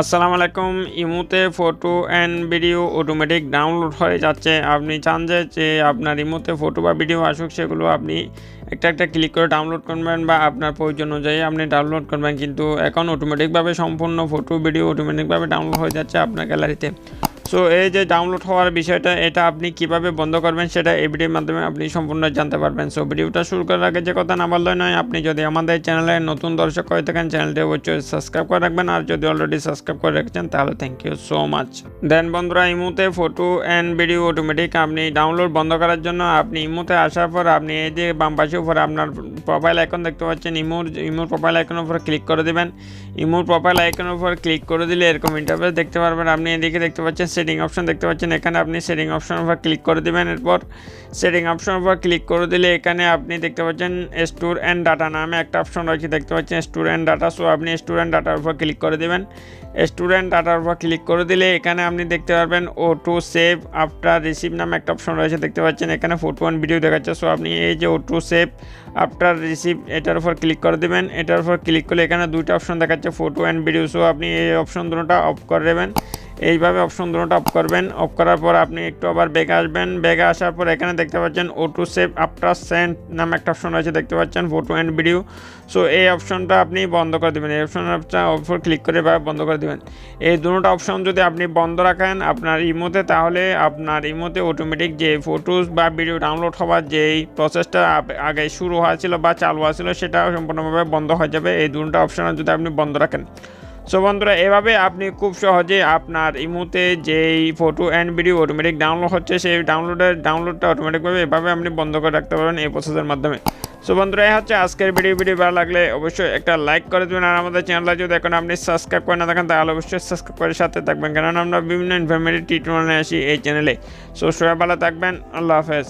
আসসালামু আলাইকুম। ইমোতে photo and video automatic download হয়ে যাচ্ছে। আপনি চান যে আপনার ইমোতে ফটো বা ভিডিও আসুক, সেগুলো আপনি একটা একটা ক্লিক করে ডাউনলোড করবেন বা আপনার প্রয়োজন অনুযায়ী আপনি ডাউনলোড করবেন। কিন্তু এখন অটোমেটিকভাবে সম্পূর্ণ ফটো ভিডিও অটোমেটিকভাবে ডাউনলোড হয়ে যাচ্ছে আপনার গ্যালারিতে সো এই যে ডাউনলোড হওয়ার বিষয়টা, এটা আপনি কীভাবে বন্ধ করবেন সেটা এই ভিডিওর মাধ্যমে আপনি সম্পূর্ণ জানতে পারবেন। সো ভিডিওটা শুরু করার আগে যে কথা না বললে নয়, আপনি যদি আমাদের চ্যানেলে নতুন দর্শক হয়ে থাকেন, চ্যানেলটি অবশ্যই সাবস্ক্রাইব করে রাখবেন। আর যদি অলরেডি সাবস্ক্রাইব করে রেখেছেন, তাহলে thank you so much then বন্ধুরা ইমোতে ফটো অ্যান্ড ভিডিও অটোমেটিক আপনি ডাউনলোড বন্ধ করার জন্য আপনি ইমোতে আসার পর আপনি এই যে বাম পাশে উপরে আপনার প্রোফাইল আইকন দেখতে পাচ্ছেন, ইমোর ইমোর প্রোফাইল আইকনের উপর ক্লিক করে দেবেন। ইমোর প্রোফাইল আইকনের উপর ক্লিক করে দিলে এরকম ইন্টারফেস দেখতে পারবেন। আপনি এদিকে দেখতে পাচ্ছেন সেটিং অপশন দেখতে পাচ্ছেন, এখানে আপনি সেটিং অপশনের উপর ক্লিক করে দেবেন। এরপর সেটিং অপশনের উপর ক্লিক করে দিলে এখানে আপনি দেখতে পাচ্ছেন স্টোর অ্যান্ড ডাটা নামে একটা অপশন রয়েছে। দেখতে পাচ্ছেন স্টোর অ্যান্ড ডাটা সো আপনি স্টোর অ্যান্ড ডাটার উপর ক্লিক করে দেবেন। স্টুডেন্ট ডাটার উপর ক্লিক করে দিলে এখানে আপনি দেখতে পারবেন auto save after receive নামে একটা অপশন রয়েছে। দেখতে পাচ্ছেন এখানে ফটো অ্যান্ড ভিডিও দেখাচ্ছে। সো আপনি এই যে auto save after receive এটার উপর ক্লিক করে দেবেন। এটার উপর ক্লিক করলে এখানে দুইটা অপশন দেখাচ্ছে ফটো অ্যান্ড ভিডিও সো আপনি এই অপশন দুটোটা অফ করে দেবেন। এইভাবে অপশন দুটোটা অফ করবেন। অফ করার পর আপনি একটু আবার ব্যাগে আসবেন। ব্যাগে আসার পর এখানে দেখতে পাচ্ছেন auto save after sent নামে একটা অপশন রয়েছে, দেখতে পাচ্ছেন ফটো অ্যান্ড ভিডিও সো এই অপশনটা আপনি বন্ধ করে দেবেন। এই অপশনটা উপর ক্লিক করে বা বন্ধ করে দেবেন। এই দুটো অপশন যদি আপনি বন্ধ রাখেন আপনার ইমোতে তাহলে আপনার ইমোতে অটোমেটিক যে ফটোস বা ভিডিও ডাউনলোড হওয়ার যেই প্রসেসটা আগে শুরু হয়েছিল বা চালু হয়েছিল, সেটা সম্পূর্ণভাবে বন্ধ হয়ে যাবে। এই দুটো অপশন যদি আপনি বন্ধ রাখেন। সো বন্ধুরা, এভাবে আপনি খুব সহজে আপনার ইমোতে যেই photo and video automatic download হচ্ছে, সেই ডাউনলোডের ডাউনলোডটা অটোমেটিকভাবে এভাবে আপনি বন্ধ করে রাখতে পারবেন এই প্রসেসের মাধ্যমে। সো বন্ধুরা, এই হচ্ছে আজকের ভিডিও ভিডিও ভালো লাগলে অবশ্যই একটা লাইক করে দেবেন আর আমাদের চ্যানেলটা যদি এখন আপনি সাবস্ক্রাইব করে না থাকেন, তাহলে অবশ্যই সাবস্ক্রাইব করে সাথে থাকবেন। কারণ আমরা বিভিন্ন ইনফরমেটিভ নিয়ে আসি এই চ্যানেলে সো সবাই ভালো থাকবেন। আল্লাহ হাফেজ।